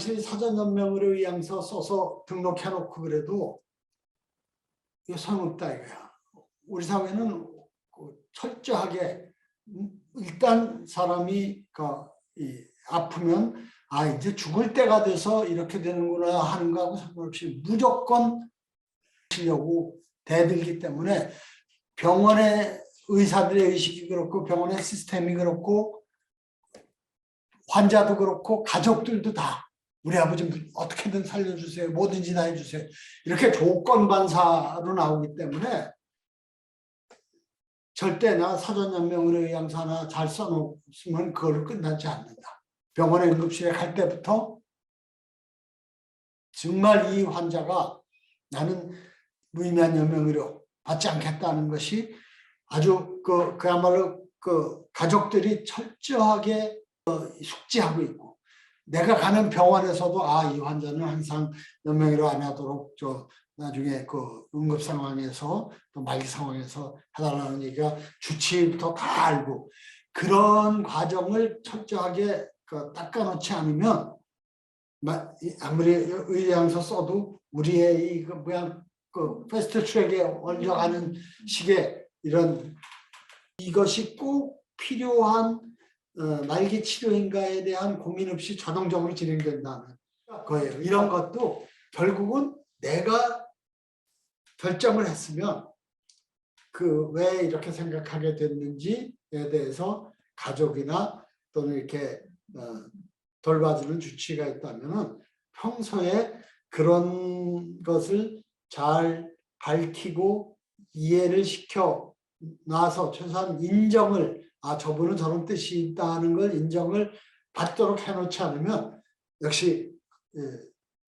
당신이 사전연명으로 의향서 써서 등록해놓고 그래도 이거 소용없다 이거야. 우리 사회는 그 철저하게 음, 일단 사람이 그이 아프면 아 이제 죽을 때가 돼서 이렇게 되는구나 하는 거하고 상관없이 무조건 치려고 대들기 때문에 병원의 의사들의 의식이 그렇고 병원의 시스템이 그렇고 환자도 그렇고 가족들도 다 우리 아버지 어떻게든 살려주세요. 뭐든지 다 해주세요. 이렇게 조건 반사로 나오기 때문에 절대 나 사전연명으로 의향사나 잘 써놓으면 그걸로 끝나지 않는다. 병원에 응급실에 갈 때부터 정말 이 환자가 나는 무의미한 연명의료 받지 않겠다는 것이 아주 그 그야말로 그 가족들이 철저하게 어, 숙지하고 있고 내가 가는 병원에서도 아 이 환자는 항상 연명의료 안 하도록 저 나중에 그 응급 상황에서 또 말기 상황에서 해달라는 얘기가 주치의부터 다 알고 그런 과정을 철저하게 그 닦아놓지 않으면 마- 이 아무리 의뢰양서 써도 우리의 이 그 뭐야 그 패스트 트랙에 올려가는 식의 이런 이것이 꼭 필요한 어, 말기 치료인가에 대한 고민 없이 자동적으로 진행된다는 거예요. 이런 것도 결국은 내가 결정을 했으면 그 왜 이렇게 생각하게 됐는지에 대해서 가족이나 또는 이렇게 어, 돌봐주는 주치가 있다면은 평소에 그런 것을 잘 밝히고 이해를 시켜 놔서 최소한 인정을 아 저분은 저런 뜻이 있다는 걸 인정을 받도록 해놓지 않으면 역시 예,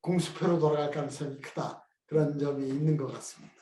공수표로 돌아갈 가능성이 크다 그런 점이 있는 것 같습니다.